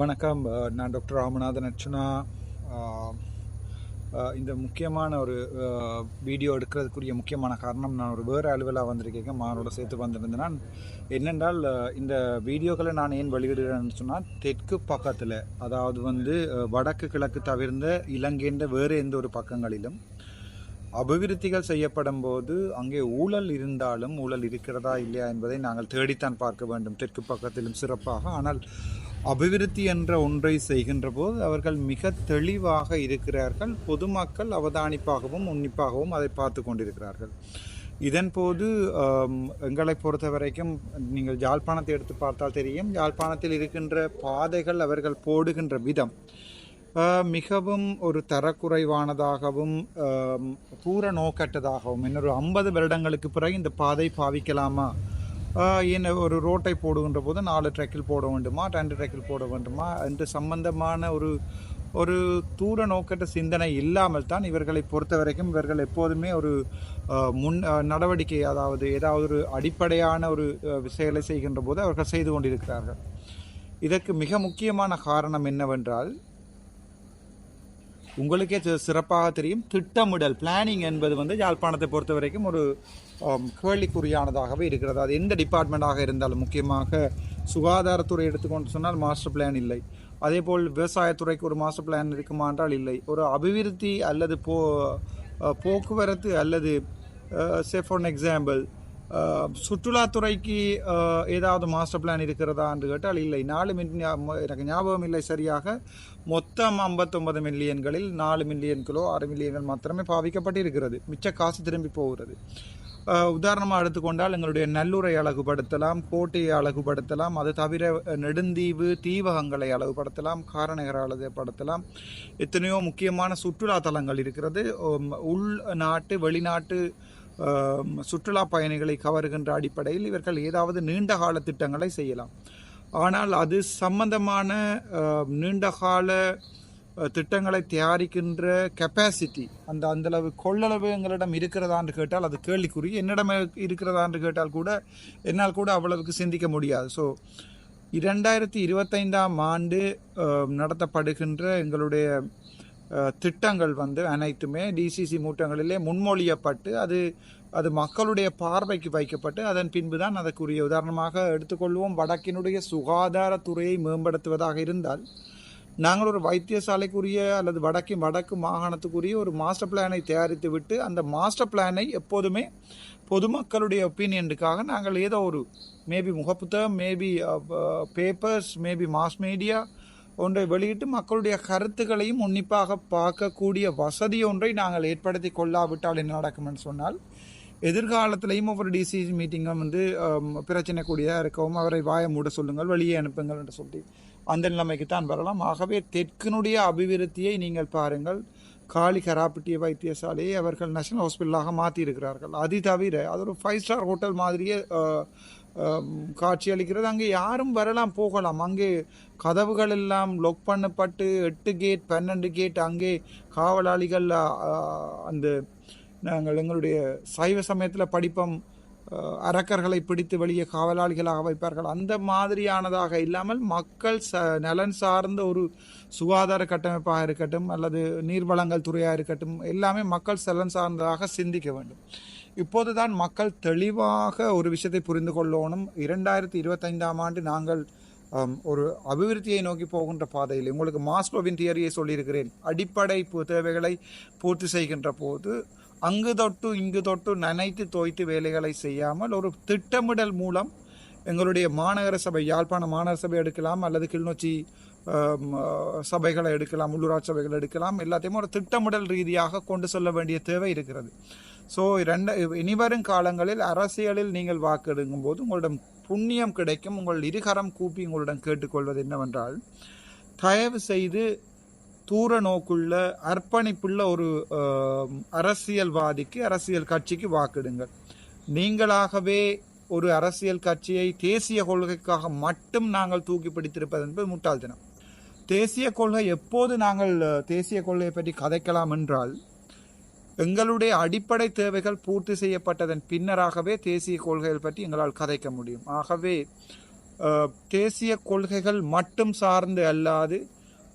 வணக்கம். நான் டாக்டர் ராமநாதன் அர்ச்சனா. இந்த முக்கியமான ஒரு வீடியோ எடுக்கிறதுக்குரிய முக்கியமான காரணம் நான் ஒரு வேறு அலுவலாக வந்திருக்கேன் மானோட சேர்த்து வந்திருந்தேன். நான் என்னென்றால் இந்த வீடியோக்களை நான் ஏன் வெளியிடுறேன்னு சொன்னால் தெற்கு பக்கத்தில் அதாவது வந்து வடக்கு கிழக்கு தவிர்ந்த இலங்கைன்ற வேறு எந்த ஒரு பக்கங்களிலும் அபிவிருத்திகள் செய்யப்படும் போது அங்கே ஊழல் இருந்தாலும் ஊழல் இருக்கிறதா இல்லையா என்பதை நாங்கள் தேடித்தான் பார்க்க வேண்டும். தெற்கு பக்கத்திலும் சிறப்பாக. ஆனால் அபிவிருத்தி என்ற ஒன்றை செய்கின்ற போது அவர்கள் மிக தெளிவாக இருக்கிறார்கள். பொதுமக்கள் அவதானிப்பாகவும் உன்னிப்பாகவும் அதை பார்த்து கொண்டிருக்கிறார்கள். இதன் போது எங்களை பொறுத்த வரைக்கும் நீங்கள் யாழ்ப்பாணத்தை எடுத்து பார்த்தால் தெரியும். யாழ்ப்பாணத்தில் இருக்கின்ற பாதைகள் அவர்கள் போடுகின்ற விதம் மிகவும் ஒரு தரக்குறைவானதாகவும் பூர நோக்கற்றதாகவும் இன்னொரு ஐம்பது வருடங்களுக்கு பிறகு இந்த பாதை பாவிக்கலாமா? என்ன ஒரு ரோட்டை போடுகின்ற போது நாலு ட்ரெக்கில் போட வேண்டுமா ரெண்டு ட்ரெக்கில் போட வேண்டுமா என்று சம்பந்தமான ஒரு ஒரு தூர நோக்கற்ற சிந்தனை இல்லாமல் தான் இவர்களை பொறுத்த வரைக்கும் இவர்கள் எப்போதுமே ஒரு முன் நடவடிக்கை அதாவது ஏதாவது ஒரு அடிப்படையான ஒரு செயலை செய்கின்ற போது அவர்கள் செய்து கொண்டிருக்கிறார்கள். இதற்கு மிக முக்கியமான காரணம் என்னவென்றால் உங்களுக்கே சிறப்பாக தெரியும். திட்டமிடல் பிளானிங் என்பது வந்து யாழ்ப்பாணத்தை பொறுத்த வரைக்கும் ஒரு கேள்விக்குறியானதாகவே இருக்கிறது. அது எந்த டிபார்ட்மெண்ட்டாக இருந்தாலும் முக்கியமாக சுகாதாரத்துறை எடுத்துக்கொண்டு சொன்னால் மாஸ்டர் பிளான் இல்லை. அதேபோல் விவசாயத்துறைக்கு ஒரு மாஸ்டர் பிளான் இருக்குமா என்றால் இல்லை. ஒரு அபிவிருத்தி அல்லது போ போக்குவரத்து அல்லது சே ஃபார் எக்ஸாம்பிள் சுற்றுலாத்துறைக்கு ஏதாவது மாஸ்டர் பிளான் இருக்கிறதா என்று கேட்டால் இல்லை. நாலு மில்லியன் எனக்கு ஞாபகம் இல்லை சரியாக. மொத்தம் ஐம்பத்தொன்பது மில்லியன்களில் நாலு மில்லியன் கிலோ ஆறு மில்லியன்கள் மாத்திரமே பாவிக்கப்பட்டிருக்கிறது. மிச்ச காசு திரும்பி போகிறது. உதாரணமாக எடுத்துக்கொண்டால் எங்களுடைய நல்லூரை அழகுபடுத்தலாம் கோட்டையை அழகுபடுத்தலாம் அது தவிர நெடுந்தீவு தீவகங்களை அழகுபடுத்தலாம் காரநகர அழகுபடுத்தலாம். எத்தனையோ முக்கியமான சுற்றுலா தலங்கள் இருக்கிறது. உள் நாட்டு வெளிநாட்டு சுற்றுலா பயணிகளை கவருகின்ற அடிப்படையில் இவர்கள் ஏதாவது நீண்ட கால திட்டங்களை செய்யலாம். ஆனால் அது சம்பந்தமான நீண்டகால நீண்ட கால திட்டங்களை தயாரிக்கின்ற கெப்பாசிட்டி அந்த அந்தளவு கொள்ளளவு எங்களிடம் இருக்கிறதா என்று கேட்டால் அது கேள்விக்குறி. என்னிடம் இருக்கிறதா என்று கேட்டால் கூட என்னால் கூட அவ்வளவுக்கு சிந்திக்க முடியாது. ஸோ இரண்டாயிரத்தி இருபத்தைந்தாம் ஆண்டு நடத்தப்படுகின்ற எங்களுடைய திட்டங்கள் வந்து அனைத்துமே டிசிசி மூட்டங்களிலே முன்மொழியப்பட்டு அது அது மக்களுடைய பார்வைக்கு வைக்கப்பட்டு அதன் பின்பு தான் அதற்குரிய உதாரணமாக எடுத்துக்கொள்வோம். வடக்கினுடைய சுகாதாரத்துறையை மேம்படுத்துவதாக இருந்தால் நாங்கள் ஒரு வைத்தியசாலைக்குரிய அல்லது வடக்கு வடக்கு மாகாணத்துக்குரிய ஒரு மாஸ்டர் பிளானை தயாரித்து விட்டு அந்த மாஸ்டர் பிளானை எப்போதுமே பொதுமக்களுடைய ஒப்பீனியனுக்காக நாங்கள் ஏதோ ஒரு maybe முகப்புத்தகம் maybe papers maybe mass media ஒன்றை வெளியிட்டு மக்களுடைய கருத்துக்களையும் உன்னிப்பாக பார்க்கக்கூடிய வசதி ஒன்றை நாங்கள் ஏற்படுத்தி கொள்ளாவிட்டால் என்ன நடக்கும்னு சொன்னால் எதிர்காலத்திலையும் ஒவ்வொரு டிசிசி மீட்டிங்கும் வந்து ஆம், பிரச்சனைக்கூடியதாக இருக்கவும் அவரை வாய மூட சொல்லுங்கள் வெளியே அனுப்புங்கள் என்று சொல்லி அந்த நிலைமைக்கு தான் வரலாம். ஆகவே தெற்கினுடைய அபிவிருத்தியை நீங்கள் பாருங்கள். காளி கராப்பட்டிய வைத்தியசாலையை அவர்கள் நேஷனல் ஹாஸ்பிட்டலாக மாற்றியிருக்கிறார்கள் அது தவிர அது ஒரு ஃபைவ் ஸ்டார் ஹோட்டல் மாதிரியே காட்சி அளிக்கிறது அங்கே யாரும் வரலாம் போகலாம். அங்கே கதவுகள் எல்லாம் லொக் பண்ணப்பட்டு எட்டு கேட் பன்னெண்டு கேட் அங்கே காவலாளிகள் அந்த நாங்கள் எங்களுடைய சைவ சமயத்தில் படிப்போம். அரக்கர்களை பிடித்து வெளியே காவலாளிகளாக வைப்பார்கள். அந்த மாதிரியானதாக இல்லாமல் மக்கள் ச நலன் சார்ந்த ஒரு சுகாதார கட்டமைப்பாக இருக்கட்டும் அல்லது நீர்வளங்கள் துறையாக இருக்கட்டும் எல்லாமே மக்கள் நலன் சார்ந்ததாக சிந்திக்க வேண்டும். இப்போதுதான் மக்கள் தெளிவாக ஒரு விஷயத்தை புரிந்து கொள்ளணும். இரண்டாயிரத்தி இருபத்தைந்தாம் ஆண்டு நாங்கள் ஒரு அபிவிருத்தியை நோக்கி போகின்ற பாதையில் உங்களுக்கு மாஸ்லோவின் தியரியை சொல்லியிருக்கிறேன். அடிப்படை பு- தேவைகளை பூர்த்தி செய்கின்ற போது அங்கு தொட்டு இங்கு தொட்டு நனைத்து தோய்த்து வேலைகளை செய்யாமல் ஒரு திட்டமிடல் மூலம் எங்களுடைய மாநகர சபை யாழ்ப்பாண மாநகர சபை எடுக்கலாம் அல்லது கிளிநொச்சி சபைகளை எடுக்கலாம் உள்ளூராட்சி சபைகளை எடுக்கலாம். எல்லாத்தையும் ஒரு திட்டமிடல் ரீதியாக கொண்டு செல்ல வேண்டிய தேவை இருக்கிறது. ஸோ ரெண்டு இனிவரும் காலங்களில் அரசியலில் நீங்கள் வாக்கெடுக்கும் போது உங்களிடம் புண்ணியம் கிடைக்கும். உங்கள் இருகரம் கூப்பி உங்களிடம் கேட்டுக்கொள்வது என்னவென்றால் தயவு செய்து தூர நோக்குள்ள அர்ப்பணிப்புள்ள ஒரு அரசியல்வாதிக்கு அரசியல் கட்சிக்கு வாக்கிடுங்கள் நீங்களாகவே ஒரு அரசியல் கட்சியை தேசிய கொள்கைக்காக மட்டும் நாங்கள் தூக்கி பிடித்திருப்பது என்பது முட்டாள்தனம் தேசிய கொள்கை எப்போது நாங்கள் தேசிய கொள்கையை பற்றி கதைக்கலாம் என்றால் எங்களுடைய அடிப்படை தேவைகள் பூர்த்தி செய்யப்பட்டதன் பின்னராகவே தேசிய கொள்கைகள் பற்றி எங்களால் கதைக்க முடியும். ஆகவே தேசிய கொள்கைகள் மட்டும் சார்ந்து அல்லாது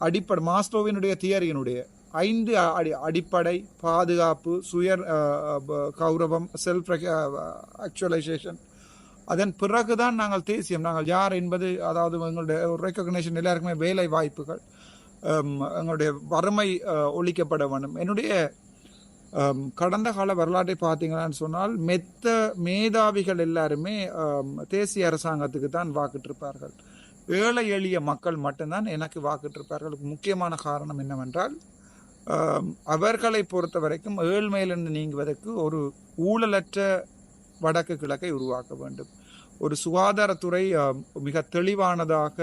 அடிப்படை மாஸ்லோவினுடைய தியரியினுடைய ஐந்து அடி அடிப்படை பாதுகாப்பு சுய கௌரவம் செல்ஃப் ஆக்சுவலைசேஷன் அதன் பிறகுதான் நாங்கள் தேசியம். நாங்கள் யார் என்பது அதாவது எங்களுடைய ரெக்கக்னேஷன் எல்லாருக்குமே வேலை வாய்ப்புகள். எங்களுடைய வறுமை ஒழிக்கப்பட வேண்டும். என்னுடைய கடந்த கால வரலாற்றை பார்த்தீங்களான்னு சொன்னால் மெத்த மேதாவிகள் எல்லாருமே தேசிய அரசாங்கத்துக்கு தான் வாக்கிட்டிருப்பார்கள். ஏழை எளிய மக்கள் மட்டும்தான் எனக்கு வாக்கிட்டிருப்பார்கள் முக்கியமான காரணம் என்னவென்றால் அவர்களை பொறுத்த வரைக்கும் ஏழ்மையிலிருந்து நீங்குவதற்கு ஒரு ஊழலற்ற வடக்கு கிழக்கை உருவாக்க வேண்டும். ஒரு சுகாதாரத்துறை மிக தெளிவானதாக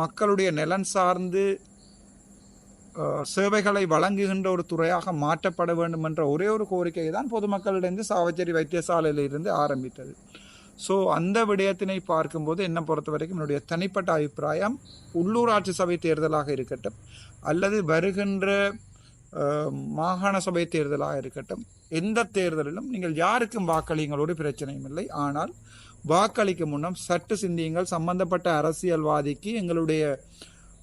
மக்களுடைய நலன் சார்ந்து சேவைகளை வழங்குகின்ற ஒரு துறையாக மாற்றப்பட வேண்டும் என்ற ஒரே ஒரு கோரிக்கை தான் பொதுமக்களிடைந்து சாவச்சேரி வைத்தியசாலையில் இருந்து ஆரம்பித்தது. ஸோ அந்த விடயத்தினை பார்க்கும்போது என்னை பொறுத்த வரைக்கும் என்னுடைய தனிப்பட்ட அபிப்பிராயம் உள்ளூராட்சி சபை தேர்தலாக இருக்கட்டும் அல்லது வருகின்ற மாகாண சபை தேர்தலாக இருக்கட்டும் எந்த தேர்தலிலும் நீங்கள் யாருக்கும் வாக்களியுங்கள் பிரச்சனையும் இல்லை. ஆனால் வாக்களிக்கும் முன்னம் சற்று சிந்தியுங்கள். சம்பந்தப்பட்ட அரசியல்வாதிக்கு எங்களுடைய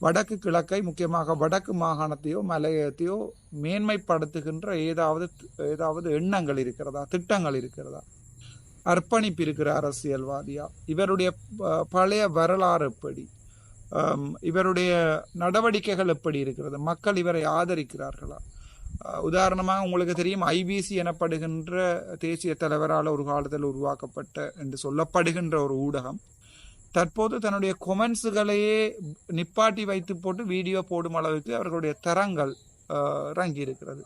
வடக்கு கிழக்கை முக்கியமாக வடக்கு மாகாணத்தையோ மலையத்தையோ மேன்மைப்படுத்துகின்ற ஏதாவது ஏதாவது எண்ணங்கள் இருக்கிறதா திட்டங்கள் இருக்கிறதா? அர்ப்பணிப்பு இருக்கிற அரசியல்வாதியா? இவருடைய ப- பழைய வரலாறு எப்படி? இவருடைய நடவடிக்கைகள் எப்படி இருக்கிறது? மக்கள் இவரை ஆதரிக்கிறார்களா? உதாரணமாக உங்களுக்கு தெரியும் ஐபிசி எனப்படுகின்ற தேசிய தலைவரால் ஒரு காலத்தில் உருவாக்கப்பட்ட என்று சொல்லப்படுகின்ற ஒரு ஊடகம். தற்போது தன்னுடைய கொமெண்ட்ஸுகளையே நிப்பாட்டி வைத்து போட்டு வீடியோ போடும் அளவுக்கு அவர்களுடைய தரங்கள் இறங்கி இருக்கிறது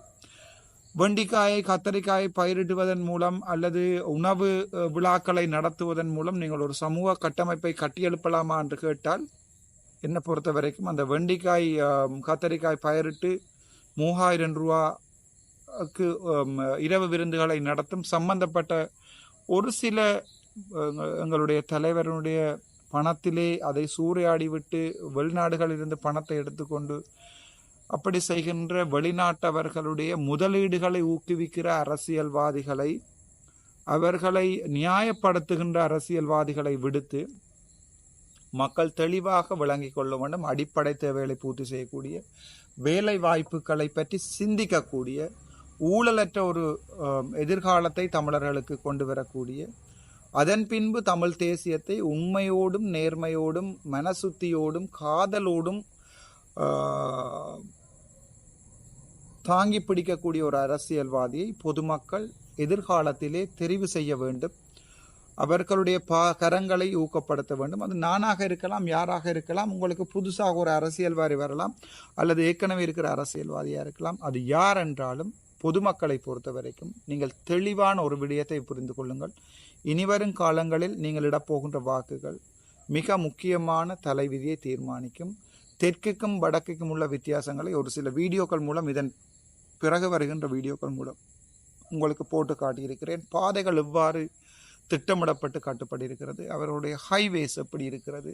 வெண்டிக்காயை கத்தரிக்காயை பயிரிடுவதன் மூலம் அல்லது உணவு விழாக்களை நடத்துவதன் மூலம் நீங்கள் ஒரு சமூக கட்டமைப்பை கட்டியெழுப்பலாமா என்று கேட்டால் என்னை பொறுத்த வரைக்கும் அந்த வெண்டிக்காய் கத்தரிக்காய் பயிரிட்டு மூவாயிரம் ரூபாக்கு இரவு விருந்துகளை நடத்தும் சம்பந்தப்பட்ட ஒரு சில எங்களுடைய தலைவருடைய பணத்திலே அதை சூறையாடி விட்டு வெளிநாடுகளிலிருந்து பணத்தை எடுத்துக்கொண்டு அப்படி செய்கின்ற வெளிநாட்டவர்களுடைய முதலீடுகளை ஊக்குவிக்கிற அரசியல்வாதிகளை அவர்களை நியாயப்படுத்துகின்ற அரசியல்வாதிகளை விடுத்து மக்கள் தெளிவாக விளங்கிக் கொள்ள வேண்டும். அடிப்படை தேவைகளை பூர்த்தி செய்யக்கூடிய வேலை வாய்ப்புகளை பற்றி சிந்திக்கக்கூடிய ஊழலற்ற ஒரு எதிர்காலத்தை தமிழர்களுக்கு கொண்டு வரக்கூடிய அதன் பின்பு தமிழ் தேசியத்தை உண்மையோடும் நேர்மையோடும் மனசுத்தியோடும் காதலோடும் தாங்கி பிடிக்கக்கூடிய ஒரு அரசியல்வாதியை பொதுமக்கள் எதிர்காலத்திலே தெரிவு செய்ய வேண்டும். அவர்களுடைய பா கரங்களை ஊக்கப்படுத்த வேண்டும். அது நானாக இருக்கலாம் யாராக இருக்கலாம் உங்களுக்கு புதுசாக ஒரு அரசியல்வாதி வரலாம் அல்லது ஏற்கனவே இருக்கிற அரசியல்வாதியாக இருக்கலாம். அது யார் என்றாலும் பொதுமக்களை பொறுத்த வரைக்கும் நீங்கள் தெளிவான ஒரு விடயத்தை புரிந்து கொள்ளுங்கள். இனிவரும் காலங்களில் நீங்கள் இடப்போகின்ற வாக்குகள் மிக முக்கியமான தலைவிதியை தீர்மானிக்கும். தெற்குக்கும் வடக்குக்கும் உள்ள வித்தியாசங்களை ஒரு சில வீடியோக்கள் மூலம் இதன் பிறகு வருகின்ற வீடியோக்கள் மூலம் உங்களுக்கு போட்டு காட்டியிருக்கிறேன். பாதைகள் எவ்வாறு திட்டமிடப்பட்டு காட்டப்பட்டிருக்கிறது அவருடைய ஹைவேஸ் எப்படி இருக்கிறது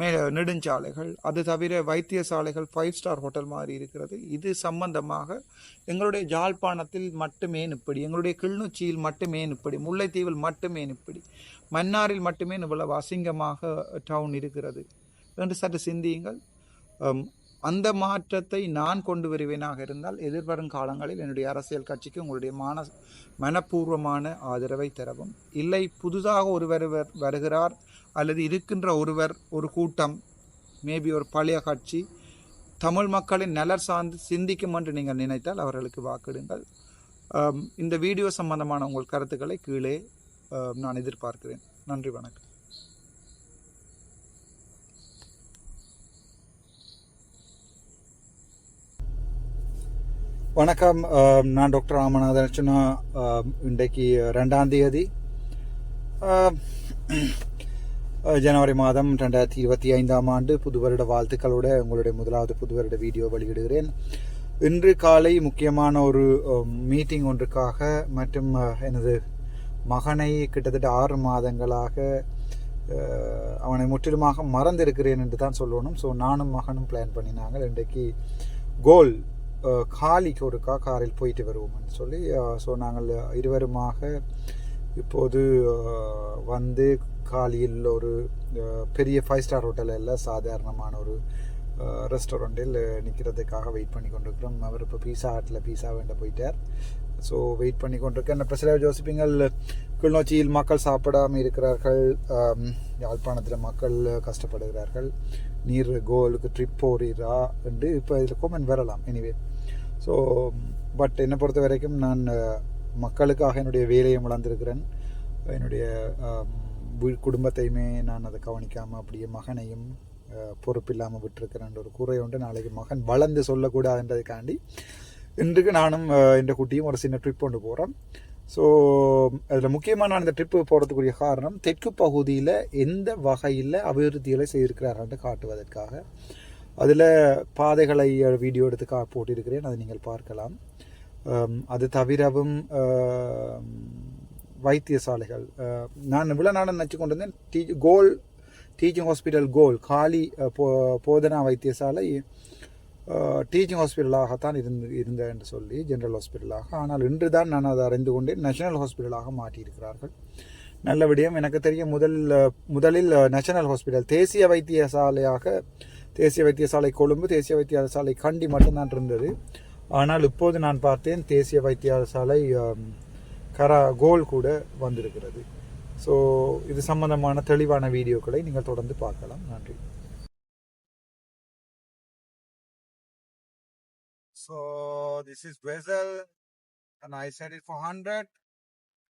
மே நெடுஞ்சாலைகள் அது தவிர வைத்தியசாலைகள் ஃபைவ் ஸ்டார் ஹோட்டல் மாதிரி இருக்கிறது. இது சம்பந்தமாக எங்களுடைய ஜாழ்ப்பாணத்தில் மட்டுமே இப்படி எங்களுடைய கிளிநொச்சியில் மட்டுமே இப்படி முல்லைத்தீவில் மட்டுமே இப்படி மன்னாரில் மட்டுமே இவ்வளவு அசிங்கமாக டவுன் இருக்கிறது என்று சற்று சிந்தியுங்கள். அந்த மாற்றத்தை நான் கொண்டு வருவேனாக இருந்தால் எதிர்வரும் காலங்களில் என்னுடைய அரசியல் கட்சிக்கு உங்களுடைய மான மனப்பூர்வமான ஆதரவை தரவும். இல்லை புதுதாக ஒருவர் வருகிறார் அல்லது இருக்கின்ற ஒருவர் ஒரு கூட்டம் மேபி ஒரு பழைய கட்சி தமிழ் மக்களின் நலர் சார்ந்து சிந்திக்கும் என்று நீங்கள் நினைத்தால் அவர்களுக்கு வாக்கிடுங்கள் இந்த வீடியோ சம்பந்தமான உங்கள் கருத்துக்களை கீழே நான் எதிர்பார்க்கிறேன். நன்றி வணக்கம். வணக்கம். நான் டாக்டர் ராமநாதன் அர்ச்சனா. இன்றைக்கு ரெண்டாம் தேதி. ஜனவரி மாதம் ரெண்டாயிரத்தி இருபத்தி ஐந்தாம் ஆண்டு புது வருட வாழ்த்துக்களோட உங்களுடைய முதலாவது புது வருட வீடியோ வெளியிடுகிறேன். இன்று காலை முக்கியமான ஒரு மீட்டிங் ஒன்றுக்காக மற்றும் எனது மகனை கிட்டத்தட்ட ஆறு மாதங்களாக அவனை முற்றிலுமாக மறந்திருக்கிறேன் என்று தான் சொல்லணும். ஸோ நானும் மகனும் பிளான் பண்ணினாங்க. இன்றைக்கு கோல் காலிக்கு ஒருக்கா காரில் போயிட்டு வருவோம்னு சொல்லி ஸோ நாங்கள் இருவருமாக இப்போது வந்து காலியில் ஒரு பெரிய ஃபைவ் ஸ்டார் ஹோட்டல் இல்லை சாதாரணமான ஒரு ரெஸ்டாரண்ட்டில் நிற்கிறதுக்காக வெயிட் பண்ணி கொண்டிருக்கிறோம். அவர் இப்போ பீஸா ஆட்டில் பீஸா வேண்ட போயிட்டார். ஸோ வெயிட் பண்ணி கொண்டிருக்கேன் என்ன சில ஜோசிப்பிங்கள் கிளிநொச்சியில் மக்கள் சாப்பிடாமல் இருக்கிறார்கள். யாழ்ப்பாணத்தில் மக்கள் கஷ்டப்படுகிறார்கள். நீர் கோலுக்கு ட்ரிப் போறீரா? என்று இப்போ இதில் கோமெண்ட் வரலாம். எனிவே ஸோ பட் என்னை பொறுத்த வரைக்கும் நான் மக்களுக்காக என்னுடைய வேலையை வளர்ந்துருக்கிறேன். என்னுடைய குடும்பத்தையுமே நான் அதை கவனிக்காமல் அப்படியே மகனையும் பொறுப்பில்லாமல் விட்டுருக்கிறேன் ஒரு குறை உண்டு. நாளைக்கு மகன் வளர்ந்து சொல்லக்கூடாதுன்றதுக்காண்டி இன்றைக்கு நானும் என் குட்டியும் ஒரு சின்ன ட்ரிப் கொண்டு போகிறோம் ஸோ அதில் முக்கியமாக நான் இந்த ட்ரிப்பு போகிறதுக்குரிய காரணம் தெற்கு பகுதியில் எந்த வகையில் அபிவிருத்திகளை செய்திருக்கிறார்கள் காட்டுவதற்காக. அதில் பாதைகளை வீடியோ எடுத்து கா போட்டிருக்கிறேன். அதை நீங்கள் பார்க்கலாம். அது தவிரவும் வைத்தியசாலைகள். நான் இவ்வளோ நாடம் நினச்சி கொண்டு வந்தேன் the Galle teaching hospital Galle Galle போ போதனா வைத்தியசாலை டீச்சிங் ஹாஸ்பிட்டலாகத்தான் இருந்து இருந்த என்று சொல்லி ஜென்ரல் ஹாஸ்பிட்டலாக ஆனால் இன்று தான் நான் அதை அறிந்து கொண்டேன். நேஷனல் ஹாஸ்பிட்டலாக மாற்றியிருக்கிறார்கள். நல்ல விடயம். எனக்கு தெரியும் முதல் முதலில் நேஷனல் ஹாஸ்பிட்டல் தேசிய வைத்தியசாலையாக தேசிய வைத்தியசாலை கொழும்பு தேசிய வைத்தியசாலை கண்டி மட்டும்தான் இருந்தது. ஆனால் இப்போது நான் பார்த்தேன் தேசிய வைத்தியசாலை கரா கோல் கூட வந்திருக்கிறது. ஸோ இது சம்பந்தமான தெளிவான வீடியோக்களை நீங்கள் தொடர்ந்து பார்க்கலாம். நன்றி. So this is Bezel and I set it for 100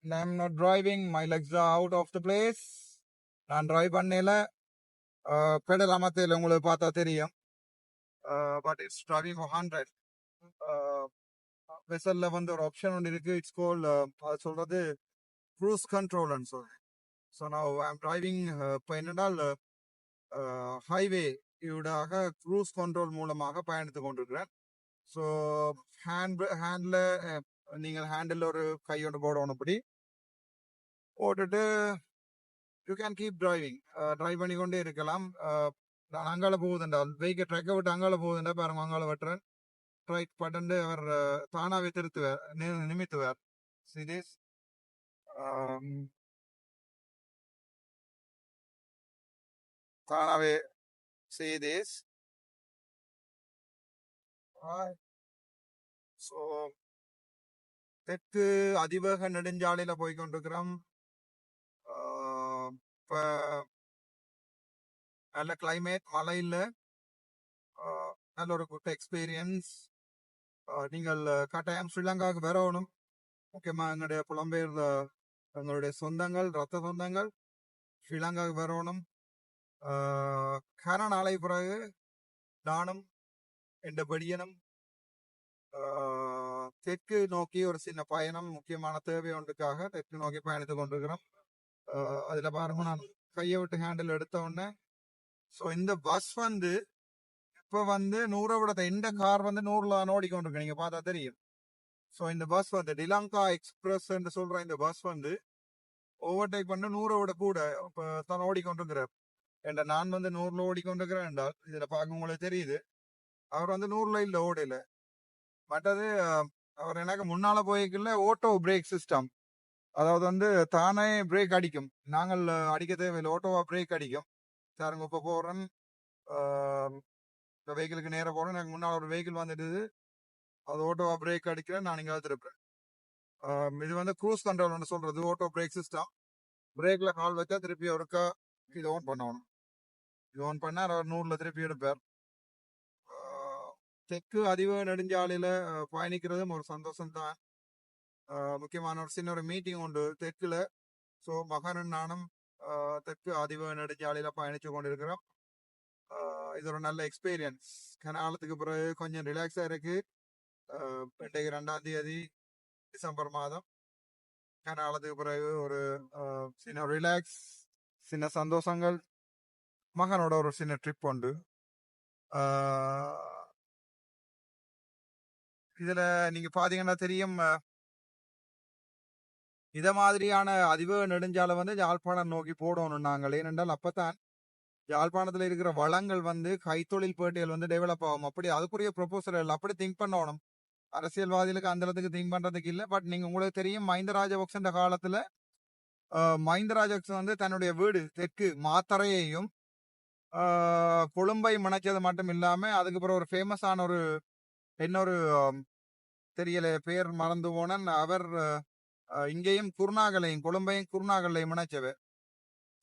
and I'm not driving. My legs are out of the place. நான் டிரைவ் பண்ணல. பெடல் அமர்த்தையில் உங்களுக்கு பார்த்தா தெரியும். But it's driving for hundred வெசலில் வந்து ஒரு ஆப்ஷன் ஒன்று இருக்குது இட்ஸ் கோல் அது சொல்கிறது க்ரூஸ் கண்ட்ரோல்னு சொல்கிறேன் ஸோ நான் ஐம் டிரைவிங் இப்போ என்னென்னால் ஹைவே இவடாக க்ரூஸ் கண்ட்ரோல் மூலமாக பயணித்து கொண்டிருக்கிறேன். ஸோ ஹேண்ட் ஹேண்டில் நீங்கள் ஹேண்டில் ஒரு கையோட போடணும் அப்படி. போட்டுட்டு you can keep driving drive பண்ணி கொண்டே இருக்கலாம். Uh, அங்கால போகுதுண்டா. வெஹிக்கல் ட்ரக்கை விட்டு அங்கால போகுதுண்டா. பாருங்க அங்கால வெட்டுறன். ட்ரைக் பட்டண்டு அவர் uh, um, தானாவே திருத்துவார் நிமித்துவார். சிதேஷ் தானாவே சிதேஷ் ஸோ தெற்கு அதிவேக நெடுஞ்சாலையில் போய் கொண்டிருக்கிறோம். இப்போ நல்ல கிளைமேட் மலையில் நல்ல ஒரு குட் எக்ஸ்பீரியன்ஸ் நீங்கள் கட்டாயம் ஸ்ரீலங்காவுக்கு வரணும். முக்கியமாக எங்களுடைய புலம்பெயர் எங்களுடைய சொந்தங்கள் ரத்த சொந்தங்கள் ஸ்ரீலங்காவுக்கு வரணும். கன நாளை பிறகு நானும் என்ற படியனும் தெற்கு நோக்கி ஒரு சின்ன பயணம் முக்கியமான தேவை ஒன்றுக்காக தெற்கு நோக்கி பயணித்துக் கொண்டிருக்கிறோம். அதுல பாருங்க நான் கையை விட்டு ஹேண்டில் எடுத்த உடனே ஸோ இந்த பஸ் வந்து இப்ப வந்து நூறை விட இந்த கார் வந்து நூறுல ஓடிக்கொண்டிருக்கு. நீங்க பார்த்தா தெரியும். ஸோ இந்த பஸ் வந்து டிலங்கா எக்ஸ்பிரஸ் என்று சொல்ற இந்த பஸ் வந்து ஓவர்டேக் பண்ண நூறை விட கூட இப்போ தான் ஓடிக்கொண்டிருக்கிறார். என்ற நான் வந்து நூறுல ஓடிக்கொண்டிருக்கிறேன் என்றால் இதுல பார்க்க உங்களுக்கு தெரியுது. அவர் வந்து நூறுல இல்ல ஓடல. மற்றது அவர் எனக்கு முன்னால போய்க்கல ஓட்டோ பிரேக் சிஸ்டம் அதாவது வந்து தானே பிரேக் அடிக்கும். நாங்கள் அடிக்க தேவையில்லை. ஓட்டோவா பிரேக் அடிக்கும். சாருங்க இப்போ போறேன். இப்போ வெஹிக்கிளுக்கு நேராக போகிறோம் எனக்கு முன்னால் ஒரு வெஹிக்கிள் வந்துடுது. அது ஓட்டோவா பிரேக் அடிக்கிறேன். நான் இங்கே திருப்பேன் இது வந்து க்ரூஸ் கண்ட்ரோல்னு சொல்கிறது ஓட்டோ பிரேக் சிஸ்டம் பிரேக்கில் கால் வச்சா திருப்பி ஒருக்கா இது ஓன் பண்ணணும். இது ஓன் பண்ணால் அவர் திருப்பி எடுப்பார். தெற்கு அதிக நெடுஞ்சாலையில் பயணிக்கிறதும் ஒரு சந்தோஷம் தான் முக்கியமான ஒரு சின்ன ஒரு மீட்டிங் உண்டு. தெற்குல ஸோ மகனும் நானும் தெற்கு அதிப நெடுஞ்சாலையில பயணிச்சு கொண்டிருக்கிறோம். இது ஒரு நல்ல எக்ஸ்பீரியன்ஸ் கனாலத்துக்கு பிறகு கொஞ்சம் ரிலாக்ஸா இருக்கு. இன்றைக்கு ரெண்டாம் தேதி டிசம்பர் மாதம். கனாலத்துக்கு பிறகு ஒரு சின்ன ரிலாக்ஸ் சின்ன சந்தோஷங்கள். மகனோட ஒரு சின்ன ட்ரிப் உண்டு. இதுல நீங்க பாத்தீங்கன்னா தெரியும் இதை மாதிரியான அதிவேக நெடுஞ்சாலை வந்து யாழ்ப்பாணம் நோக்கி போடணும் நாங்கள். ஏனென்றால் அப்பத்தான் யாழ்ப்பாணத்தில் இருக்கிற வளங்கள் வந்து கைத்தொழில் பேட்டியல் வந்து டெவலப் ஆகும். அப்படி அதுக்குரிய ப்ரொபோசல் அப்படி திங்க் பண்ணணும். அரசியல்வாதிகளுக்கு அந்த அளவுக்கு திங்க் பண்றதுக்கு இல்லை. பட் நீங்க உங்களுக்கு தெரியும் மஹிந்த ராஜபக்சன்ற காலத்துல மஹிந்த ராஜபக்ச வந்து தன்னுடைய வீடு தெற்கு மாத்தரையையும் கொழும்பை முனைச்சது மட்டும் இல்லாம அதுக்கப்புறம் ஒரு ஃபேமஸான ஒரு இன்னொரு தெரியல பேர் மறந்து போனன் அவர் இங்கேயும் குருநாகலையும் கொழும்பையும் குருநாகலையும் முனைச்சவர்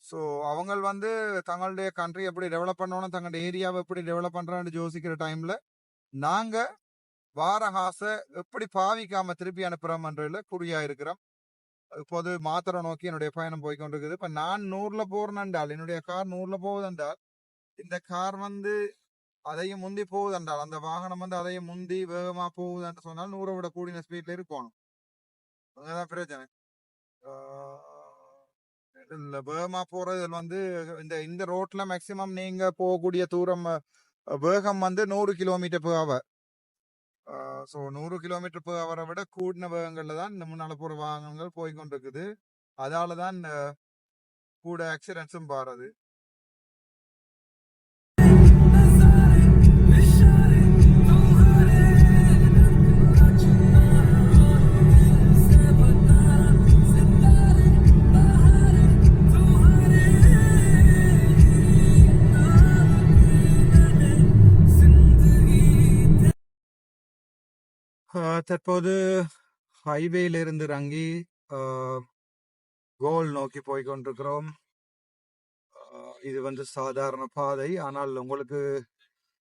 ஸோ அவங்க வந்து தங்களுடைய கண்ட்ரி எப்படி டெவலப் பண்ணணும் தங்களுடைய ஏரியாவை எப்படி டெவலப் பண்ணுறான்னு யோசிக்கிற டைம்ல நாங்க வாரஹாச எப்படி பாவிக்காம திருப்பி அனுப்புறோம்ன்றதுல குறியா இருக்கிறோம். இப்போது மாத்திரை நோக்கி என்னுடைய பயணம் போய்கொண்டிருக்குது இப்போ நான் நூறுல போறேன்டால் என்னுடைய கார் நூறுல போகுதென்றால் இந்த கார் வந்து அதையும் முந்தி போகுதென்றால் அந்த வாகனம் வந்து அதையும் முந்தி வேகமா போகுதுன்னு சொன்னால் நூறை விட கூடின ஸ்பீட்ல இருக்கணும். அதுதான் பிரச்சனை. இந்த வேகமா போறதுல வந்து இந்த இந்த ரோட்ல மேக்சிமம் நீங்க போகக்கூடிய தூரம் வேகம் வந்து நூறு கிலோமீட்டர் per hour. ஸோ நூறு கிலோமீட்டர் per hour விட கூடின வேகங்கள்ல தான் இந்த முன்னால போற வாகனங்கள் போய்கொண்டிருக்குது. அதால தான் கூட ஆக்சிடென்ட்ஸும் பாருது. தற்போது ஹைவேல இருந்து இறங்கி கோல் நோக்கி போய் கொண்டிருக்கிறோம். இது வந்து சாதாரண பாதை. ஆனால் உங்களுக்கு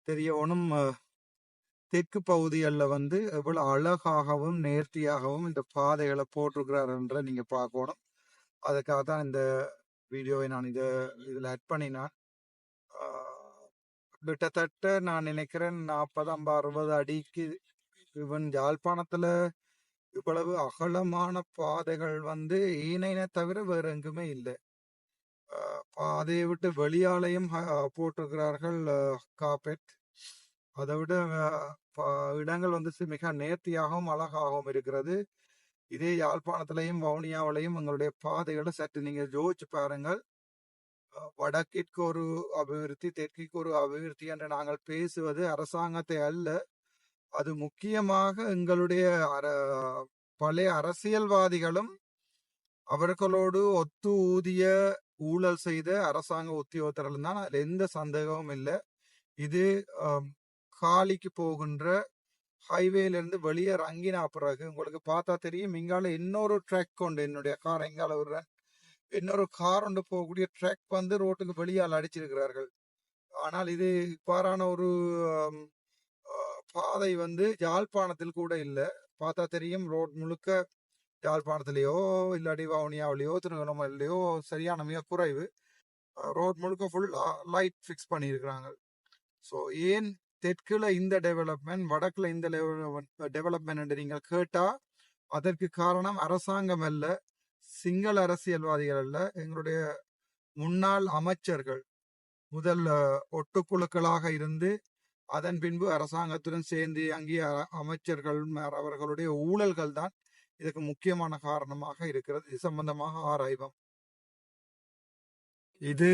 தெரியவனும் தெற்கு பகுதிகளில் வந்து எவ்வளவு அழகாகவும் நேர்த்தியாகவும் இந்த பாதைகளை போட்டிருக்கிறாருன்ற நீங்க பார்க்கணும். அதுக்காக தான் இந்த வீடியோவை நான் இதை இதில் ஆட் பண்ணினேன். கிட்டத்தட்ட நான் நினைக்கிறேன் நாற்பது ஐம்பது அறுபது அடிக்கு இவன் யாழ்ப்பாணத்துல இவ்வளவு அகலமான பாதைகள் வந்து ஈனைனை தவிர வேற எங்குமே இல்லை. பாதையை விட்டு வெளியாலையும் போட்டிருக்கிறார்கள் காப்பெட் அதை விட இடங்கள் வந்து மிக நேர்த்தியாகவும் அழகாகவும் இருக்கிறது. இதே யாழ்ப்பாணத்திலையும் வவுனியாவிலையும் எங்களுடைய பாதைகளை சற்று நீங்க யோசிச்சு பாருங்கள். வடக்கிற்கு ஒரு அபிவிருத்தி தெற்கிற்கு ஒரு அபிவிருத்தி என்று நாங்கள் பேசுவது அரசாங்கத்தை அல்ல. அது முக்கியமாக எங்களுடைய அர- பழைய அரசியல்வாதிகளும் அவர்களோடு ஒத்து ஊதிய ஊழல் செய்த அரசாங்க உத்தியோகத்தர்கள் தான். அதில் எந்த சந்தேகமும் இல்லை. இது காலிக்கு போகின்ற ஹைவேலேருந்து வெளியே ரங்கினா பிறகு உங்களுக்கு பார்த்தா தெரியும். இங்கால இன்னொரு ட்ராக் கொண்டு என்னுடைய கார் எங்கால விடுறேன் இன்னொரு கார் உண்டு போகக்கூடிய ட்ராக் வந்து ரோட்டுக்கு வெளியால் அடிச்சிருக்கிறார்கள். ஆனால் இது இவ்வாறான ஒரு பாதை வந்து யாழ்ப்பாணத்தில் கூட இல்லை. பார்த்தா தெரியும் ரோட் முழுக்க யாழ்ப்பாணத்திலேயோ இல்லாட்டி வவுனியாவிலேயோ திருவண்ணாமலையிலேயோ சரியான மிக குறைவு. ரோட் முழுக்க ஃபுல் லைட் ஃபிக்ஸ் பண்ணியிருக்கிறாங்க. ஸோ ஏன் தெற்குல இந்த டெவலப்மெண்ட் வடக்குல இந்த டெவலப்மெண்ட் என்று நீங்கள் கேட்டா அதற்கு காரணம் அரசாங்கம் அல்ல சிங்கள அரசியல்வாதிகள் அல்ல எங்களுடைய முன்னாள் அமைச்சர்கள். முதல் ஒட்டுக்குழுக்களாக இருந்து அதன் பின்பு அரசாங்கத்துடன் சேர்ந்து அங்கே அமைச்சர்கள் அவர்களுடைய ஊழல்கள் தான் இதுக்கு முக்கியமான காரணமாக இருக்கிறது. இது சம்பந்தமாக ஆராய்வோம். இது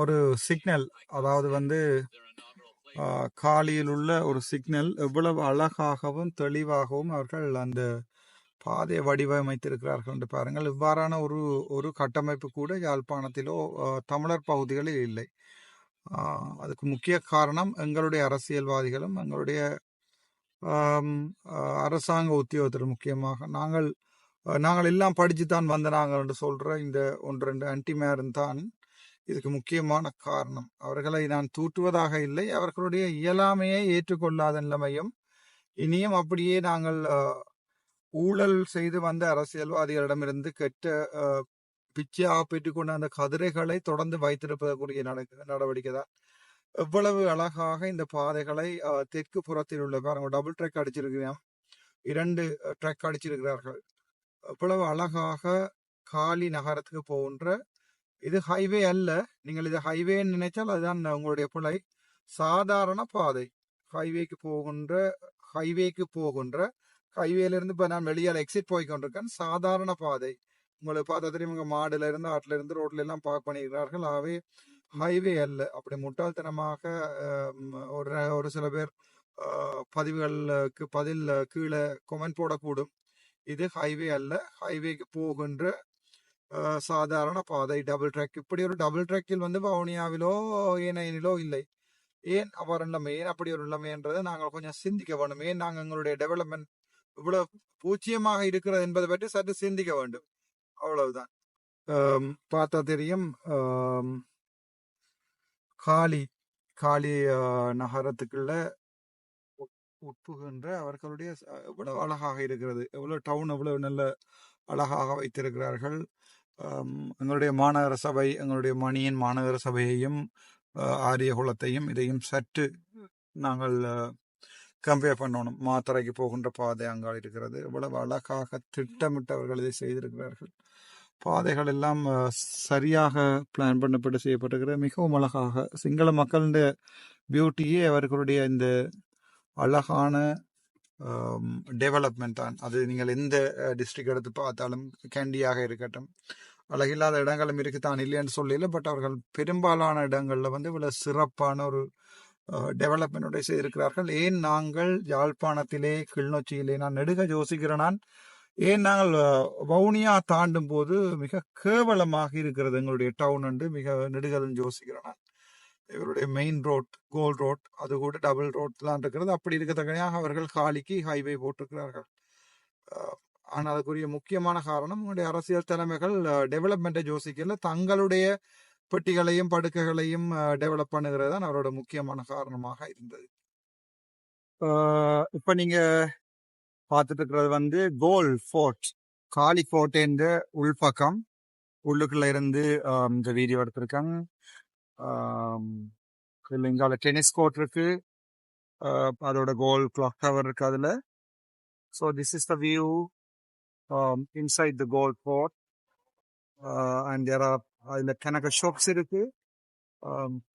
ஒரு சிக்னல். அதாவது வந்து காலியில் உள்ள ஒரு சிக்னல். எவ்வளவு அழகாகவும் தெளிவாகவும் அவர்கள் அந்த பாதையை வடிவமைத்திருக்கிறார்கள் என்று பாருங்கள். இவ்வாறான ஒரு ஒரு கட்டமைப்பு கூட யாழ்ப்பாணத்திலோ தமிழர் பகுதிகளில் இல்லை. அதுக்கு முக்கிய காரணம் எங்களுடைய அரசியல்வாதிகளும் எங்களுடைய அரசாங்க உத்தியோகத்தர் முக்கியமாக. நாங்கள் நாங்கள் எல்லாம் படிச்சு தான் வந்த நாங்கள் என்று சொல்கிற இந்த ஒன்று ரெண்டு அன்டிமேரன் தான் இதுக்கு முக்கியமான காரணம். அவர்களை நான் தூற்றுவதாக இல்லை. அவர்களுடைய இயலாமையை ஏற்றுக்கொள்ளாத நிலைமையும் இனியும் அப்படியே நாங்கள் ஊழல் செய்து வந்த அரசியல்வாதிகளிடமிருந்து கெட்ட பிச்சையாக பெற்றுக்கொண்ட அந்த கதிரைகளை தொடர்ந்து வைத்திருப்பதற்குரிய நட- நடவடிக்கை தான். எவ்வளவு அழகாக இந்த பாதைகளை தெற்கு புறத்தில் உள்ள பாருங்க டபுள் ட்ரெக் அடிச்சிருக்கிறான். இரண்டு ட்ரெக் அடிச்சிருக்கிறார்கள். எவ்வளவு அழகாக காலி நகரத்துக்கு போகின்ற இது ஹைவே அல்ல. நீங்கள் இது ஹைவேன்னு நினைச்சால் அதுதான் உங்களுடைய பிழை. சாதாரண பாதை. ஹைவேக்கு போகின்ற ஹைவேக்கு போகின்ற ஹைவேல இருந்து இப்போ நான் வெளியால் எக்ஸிட் போய் கொண்டிருக்கேன். சாதாரண பாதை. உங்களுக்கு பார்த்தா தெரியும் உங்க மாடுல இருந்து ஆட்டுல இருந்து ரோட்ல எல்லாம் பார்க் பண்ணியிருக்கிறார்கள் ஆகவே ஹைவே அல்ல. அப்படி முட்டாள்தனமாக ஒரு ஒரு சில பேர் பதிவுகளுக்கு பதில் கீழே கொமெண்ட் போடக்கூடும். இது ஹைவே அல்ல. ஹைவேக்கு போகின்ற சாதாரண பாதை டபுள் ட்ராக் இப்படி ஒரு டபுள் ட்ராக்கில் வந்து வவுனியாவிலோ ஏனையிலோ இல்லை. ஏன் அவர் நிலைமை ஏன் அப்படி ஒரு நிலைமைன்றதை நாங்கள் கொஞ்சம் சிந்திக்க வேண்டும். ஏன் நாங்கள் எங்களுடைய டெவலப்மெண்ட் இவ்வளவு பூச்சியமாக இருக்கிறது என்பதை பற்றி சற்று சிந்திக்க வேண்டும். அவ்வளவுதான். பார்த்தா தெரியும். காளி காளி நகரத்துக்குள்ள உட்புகின்ற அவர்களுடைய எவ்வளவு அழகாக இருக்கிறது. எவ்வளவு டவுன் எவ்வளவு நல்ல அழகாக வைத்திருக்கிறார்கள். எங்களுடைய மாநகர சபை எங்களுடைய மணியின் மாநகர சபையையும் ஆஹ், ஆரிய குலத்தையும் இதையும் சற்று நாங்கள் கம்பேர் பண்ணணும். மாத்தரைக்கு போகின்ற பாதை அங்கால் இருக்கிறது. எவ்வளவு அழகாக திட்டமிட்டவர்கள் இதை செய்திருக்கிறார்கள். பாதைகள் எல்லாம் சரியாக பிளான் பண்ணப்பட்டு செய்யப்பட்டிருக்கிற மிகவும் அழகாக சிங்கள மக்களுடைய பியூட்டியே அவர்களுடைய இந்த அழகான டெவலப்மெண்ட் தான். அது நீங்கள் எந்த டிஸ்ட்ரிக்ட் எடுத்து பார்த்தாலும் கேண்டியாக இருக்கட்டும். அழகில்லாத இடங்களும் இருக்குதான் இல்லைன்னு சொல்லல பட் அவர்கள் பெரும்பாலான இடங்களில் வந்து இவ்வளவு சிறப்பான ஒரு டெவலப்மெண்ட்டோட செய்திருக்கிறார்கள். ஏன் நாங்கள் யாழ்ப்பாணத்திலே கிளிநொச்சியிலே நான் நெடுக யோசிக்கிறேன் நான் ஏன் நாங்கள் வவுனியா தாண்டும் போது மிக கேவலமாக இருக்கிறது எங்களுடைய டவுன் என்று மிக நெடுகல் யோசிக்கிறேன். நான் இவருடைய மெயின் ரோட் கோல் ரோட் அது கூட டபுள் ரோட் தான் இருக்கிறது. அப்படி இருக்கத்தக்கனையாக அவர்கள் காலிக்கு ஹைவே போட்டிருக்கிறார்கள். ஆனால் அதுக்குரிய முக்கியமான காரணம் உங்களுடைய அரசியல் தலைமைகள் டெவலப்மெண்ட்டை யோசிக்கல. தங்களுடைய பெட்டிகளையும் படுக்கைகளையும் டெவலப் பண்ணுகிறது தான் அவரோட முக்கியமான காரணமாக இருந்தது. இப்போ நீங்கள் பார்த்துட்டு இருக்கிறது வந்து கோல் ஃபோர்ட். காலி ஃபோர்ட் என்ற உள்பக்கம் உள்ளுக்குள்ள இருந்து இந்த வீடியோ எடுத்திருக்காங்க. ஆம், இங்கால டென்னிஸ் கோர்ட் இருக்கு. அதோட கோல் கிளாக் டவர் இருக்கு அதுல. So this is the view inside the Galle fort and there are அதுல கணக்க ஷாப்ஸ் இருக்கு.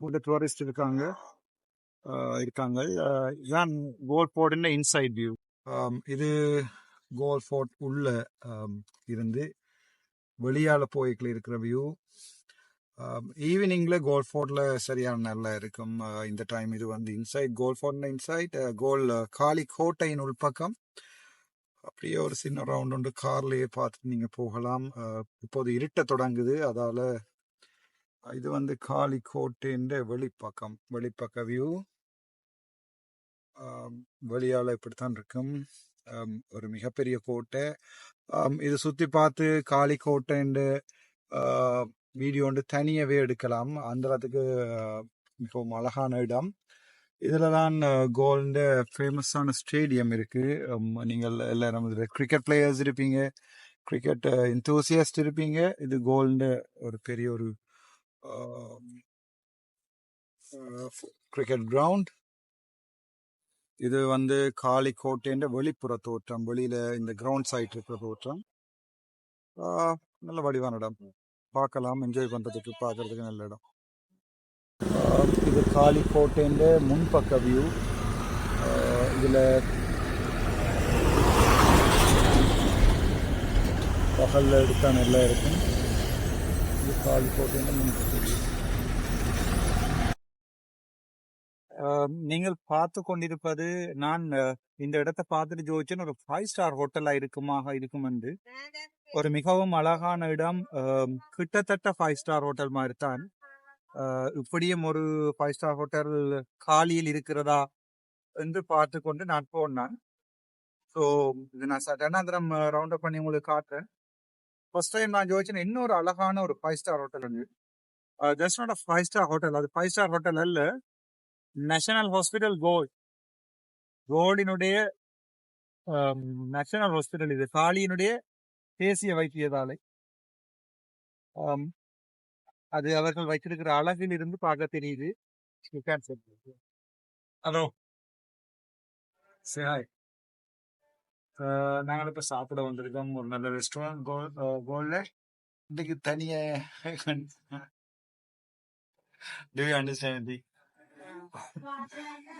கூட டூரிஸ்ட் இருக்காங்க. இருக்காங்க. இதான் கோல் ஃபோர்ட்ல இன்சைட் வியூ இது கோல் ஃபோர்ட் உள்ள இருந்து வெளியால போய்க்கில் இருக்கிற வியூ ஈவினிங்ல கோல் ஃபோர்ட்ல சரியான நல்லா இருக்கும். இந்த டைம் இது வந்து இன்சைட் கோல் ஃபோர்ட்ல இன்சைட் கோல் காலி கோட்டையின் உள்பக்கம். அப்படியே ஒரு சின்ன ரவுண்ட் உண்டு. கார்லயே பார்த்துட்டு நீங்க போகலாம். இப்போது இருட்ட தொடங்குது. அதால இது வந்து காளி கோட்டையின் வெளிப்பக்கம் வெளிப்பக்க வியூ வெளியால் இப்படித்தான் இருக்கும். ஒரு மிகப்பெரிய கோட்டை. இதை இது பார்த்து காளி கோட்டைண்டு வீடியோ வந்து தனியாவே எடுக்கலாம். அந்த இடத்துக்கு மிகவும் அழகான இடம். இதுல தான் கோல்டு ஃபேமஸான ஸ்டேடியம் இருக்குது நீங்கள் எல்லாரும் கிரிக்கெட் பிளேயர்ஸ் இருப்பீங்க. கிரிக்கெட் இன்தூசியஸ்ட் இருப்பீங்க. இது கோல்டு ஒரு பெரிய ஒரு கிரிக்கெட் கிரவுண்ட் இது வந்து காளி கோட்டைன்ற வெளிப்புற தோற்றம் வெளியில இந்த கிரவுண்ட் சைட் இருக்கிற தோற்றம். நல்ல வடிவான இடம். பார்க்கலாம் என்ஜாய் பண்றதுக்கு பார்க்கறதுக்கு நல்ல இடம். இது காளி கோட்டைன்ற முன்பக்க வியூ இதுல பகல்ல எடுத்தா நல்லா இருக்கும். இது காளி கோட்டைன்ற முன்பக்க வியூ நீங்கள் பார்த்து கொண்டிருப்பது நான் இந்த இடத்தை பார்த்துட்டு ஜோதிச்சேன் ஒரு ஃபைவ் ஸ்டார் ஹோட்டலா இருக்குமாக இருக்கும் என்று. ஒரு மிகவும் அழகான இடம் கிட்டத்தட்ட ஃபைவ் ஸ்டார் ஹோட்டல் மாதிரி தான். இப்படியும் ஒரு ஃபைவ் ஸ்டார் ஹோட்டல் காலியில் இருக்கிறதா என்று பார்த்து கொண்டு நான் போனேன். ஸோ இது நான் சட்டனாந்திரம் ரவுண்ட் அப் பண்ணி உங்களுக்கு காட்டுறேன். ஃபர்ஸ்ட் டைம் நான் ஜோதிச்சேன் இன்னொரு அழகான ஒரு ஃபைவ் ஸ்டார் ஹோட்டல் வந்து just not five star hotel அது ஃபைவ் ஸ்டார் ஹோட்டல் அல்ல. நேஷனல் ஹாஸ்பிட்டல் கோல்ட் கோல்டினுடைய நேஷனல் ஹாஸ்பிட்டல் இது. காளியினுடைய தேசிய வைத்தியசாலை. அது அவர்கள் வைத்திருக்கிற அழகில் இருந்து பார்க்க தெரியுது. ஹலோ சரி ஹாய் நாங்கள் இப்போ சாப்பிட வந்திருக்கோம். ஒரு நல்ல ரெஸ்டாரண்ட் கோல் கோல்ல இன்னைக்கு தனியா Do you understand?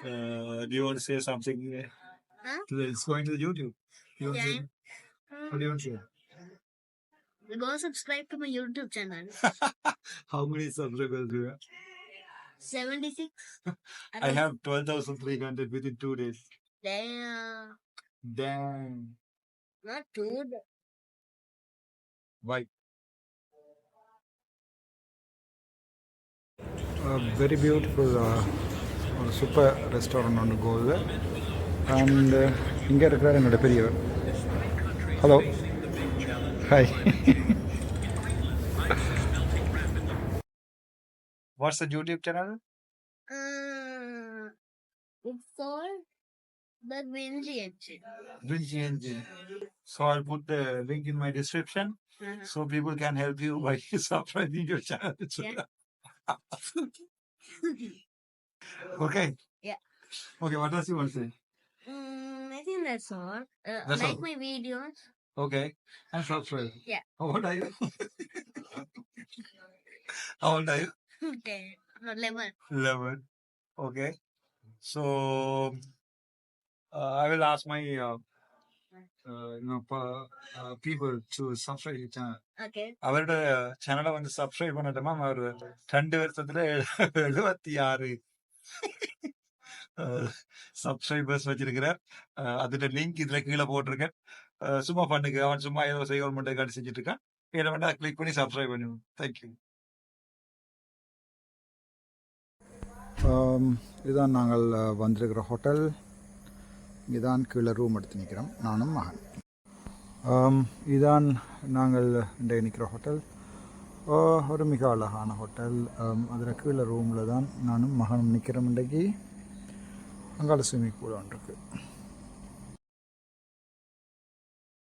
Uh, do you want to say something? Huh? It's going to the YouTube. You yeah. What do you want to share? Go subscribe to my YouTube channel. How many subscribers do you have? 76. I have 12,300 within two days. Damn. Damn. Not two. Why? A very beautiful. Uh, ஒரு super restaurant ஒன்று கோவில் and இங்கே இருக்கிறார் என்னோட பெரியவர் hello hi what's the YouTube channel Uh, it's called the Vinci Engine. Vinci Engine. So I'll put the link in my description Uh-huh. so people can help you by subscribing your channel. Yeah. Okay. Yeah. Okay, what else you want to say? Mm, I think that's all. Uh, That's like all. my videos. Okay. And subscribe. Yeah. How old are you? How old are you? Okay. No, level. 11. Okay. So, uh, I will ask my, uh, uh, you know, uh, people to subscribe your channel. Okay. അവരുടെ uh, channel വന്ന് subscribe പണിട്ടുമ്പോൾ അവർ രണ്ട് വർഷത്തിൽ എഴുപത്തി ആറ് subscribers வச்சிருக்கிறார் அதுல லிங்க் இதுல கீழே போட்டிருக்கேன். சும்மா பண்ணுங்க. அவன் சும்மா ஏதோ செய்ய மட்டும் காட்டி செஞ்சுட்டு இருக்கான் என்ன வேண்டாம் கிளிக் பண்ணி சப்ஸ்கிரைப் பண்ணுவோம் தேங்க்யூ இதுதான் நாங்கள் வந்திருக்கிற ஹோட்டல் இதுதான் கீழே ரூம் எடுத்து நிற்கிறோம் நானும் மகன். ஆம், இதான் நாங்கள் இன்றைக்கு நிற்கிற ஹோட்டல் ஒரு மிக அழகான ஹோட்டல். அதில் கீழே ரூமில் தான் நானும் மகனும் நிற்கிறோம் இன்றைக்கு. அங்கால ஸ்விம்மிங் பூல் ஒன்று இருக்குது